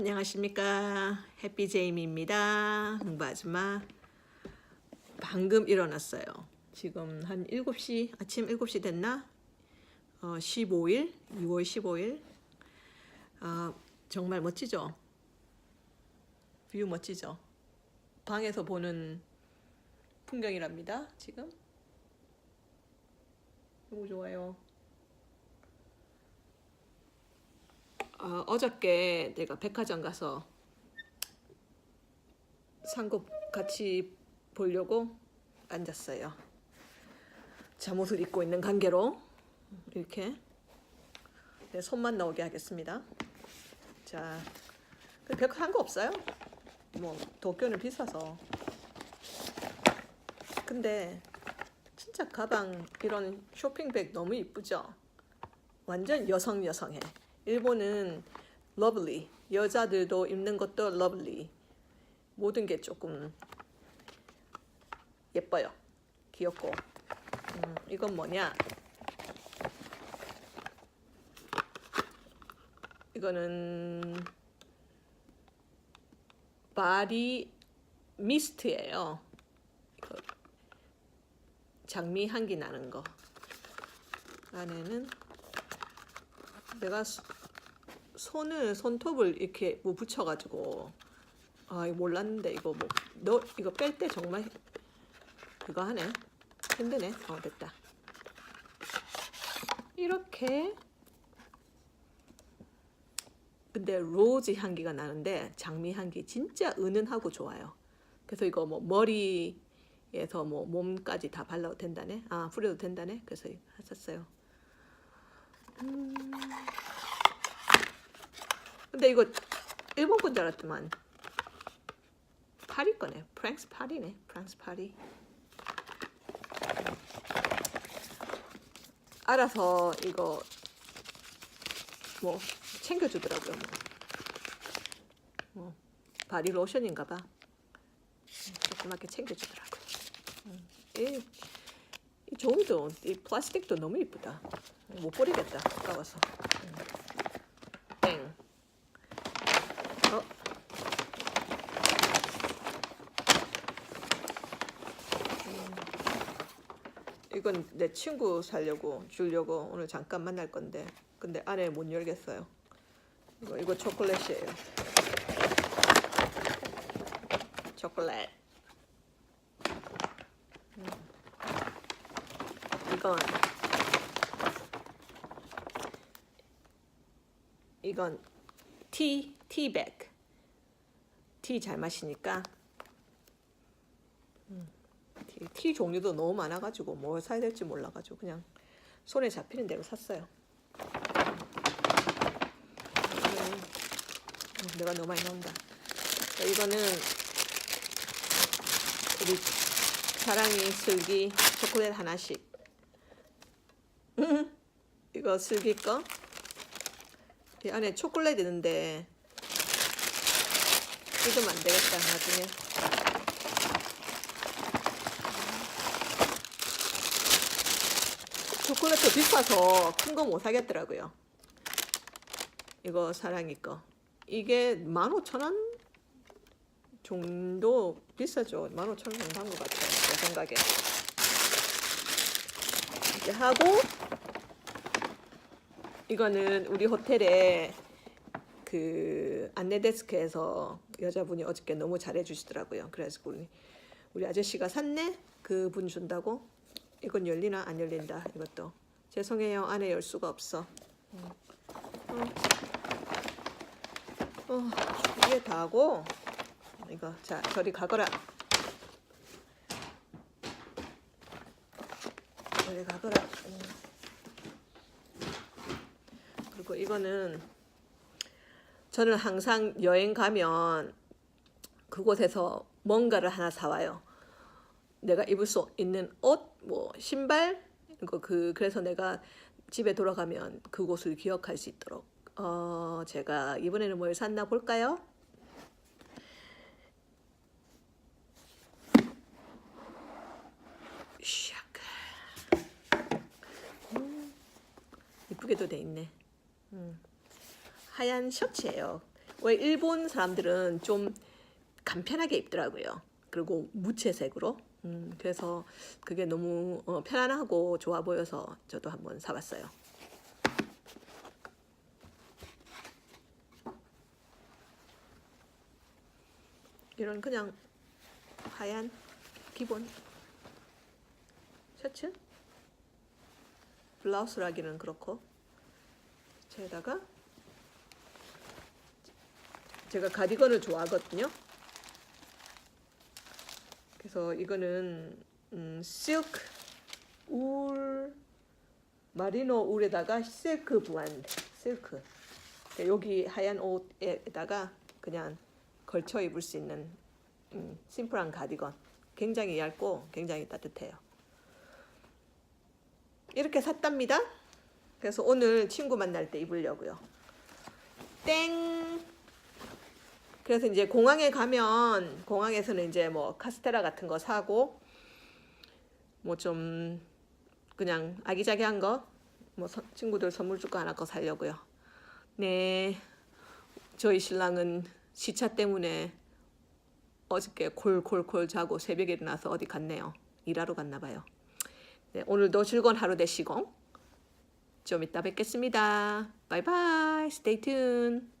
안녕하십니까. 해피제임입니다. 흥부 아줌마. 방금 일어났어요. 지금 한 7시 아침 7시 됐나? 어, 15일 2월 15일. 아, 정말 멋지죠? 뷰 멋지죠? 방에서 보는 풍경이랍니다 지금. 너무 좋아요 어, 어저께 내가 백화점 가서 산 거 같이 보려고 앉았어요. 잠옷을 입고 있는 관계로 이렇게 내 손만 나오게 하겠습니다. 자, 별거 한 거 없어요. 뭐 도쿄는 비싸서. 근데 진짜 가방 이런 쇼핑백 너무 이쁘죠? 완전 여성 여성해. 일본은 lovely 여자들도 입는 것도 lovely. 모든 게 조금 예뻐요. 귀엽고. 음, 이건 뭐냐? 이거는 바디 미스트예요. 이거 장미 향기 나는 거. 안에는 내가 소- 손을 손톱을 이렇게 뭐 붙여가지고 아 이거 몰랐는데 이거 뭐 너 이거 뺄 때 정말 그거 하네. 힘드네. 어 됐다. 이렇게. 근데 로즈 향기가 나는데 장미 향기 진짜 은은하고 좋아요. 그래서 이거 뭐 머리에서 뭐 몸까지 다 발라도 된다네? 아 뿌려도 된다네? 그래서 샀었어요 근데 이거 일본 건 줄 알았더만 파리 거네. 프랑스 파리네. 프랑스 파리. 알아서 이거 뭐 챙겨주더라고요. 뭐. 뭐 바디 로션인가 봐. 조그맣게 챙겨주더라고요. 음, 이, 이 종이도 이 플라스틱도 너무 이쁘다. 못 버리겠다. 아까워서. 음. 땡. 어? 음. 이건 내 친구 살려고 주려고 오늘 잠깐 만날 건데 근데 안에 못 열겠어요. 이거 이거 초콜릿이에요. 초콜릿. 음. 이건 이건 티 티백 티 잘 마시니까 음, 티, 티 종류도 너무 많아가지고 뭘 사야 될지 몰라가지고 그냥 손에 잡히는 대로 샀어요. 음, 음, 내가 너무 많이 나온다. 자, 이거는 우리 사랑이 슬기 초콜릿 하나씩. 음, 이거 슬기 거. 이 안에 초콜릿 있는데 잊으면 안 되겠다 나중에 초콜릿도 비싸서 큰 거 못 사겠더라고요. 이거 사랑이 거. 이게 15,000원 정도 비싸죠. 15,000원 정도 한 것 같아요 제 생각에. 이렇게 하고 이거는 우리 호텔에 그 안내 데스크에서 여자분이 어저께 너무 잘해 주시더라고요. 그래서 우리 우리 아저씨가 샀네? 그분 준다고 이건 열리나 안 열린다 이것도 죄송해요 안에 열 수가 없어. 음. 어. 어, 이게 다고 이거 자 저리 가거라. 저리 가거라. 음. 그리고 이거는 저는 항상 여행 가면 그곳에서 뭔가를 하나 사와요. 내가 입을 수 있는 옷, 뭐 신발, 이거 그 그래서 내가 집에 돌아가면 그곳을 기억할 수 있도록. 어, 제가 이번에는 뭘 샀나 볼까요? 샥. 음, 이쁘게도 돼 있네. 음. 하얀 셔츠예요. 왜 일본 사람들은 좀 간편하게 입더라고요. 그리고 무채색으로. 음, 그래서 그게 너무 어, 편안하고 좋아 보여서 저도 한번 사봤어요. 이런 그냥 하얀 기본 셔츠 블라우스라기는 그렇고 제에다가 제가 가디건을 좋아하거든요. 그래서 이거는 음, 실크 울 마리노 울에다가 실크 블렌드 실크 여기 하얀 옷에다가 그냥 걸쳐 입을 수 있는 음, 심플한 가디건 굉장히 얇고 굉장히 따뜻해요. 이렇게 샀답니다. 그래서 오늘 친구 만날 때 입으려고요. 땡. 그래서 이제 공항에 가면 공항에서는 이제 뭐 카스테라 같은 거 사고 뭐 좀 그냥 아기자기한 거 뭐 친구들 선물 줄 거 하나 거 사려고요. 네. 저희 신랑은 시차 때문에 어저께 콜콜콜 자고 새벽에 일어나서 어디 갔네요. 일하러 갔나 봐요. 네, 오늘도 즐거운 하루 되시고 좀 이따 뵙겠습니다. 바이바이. 스테이 튠.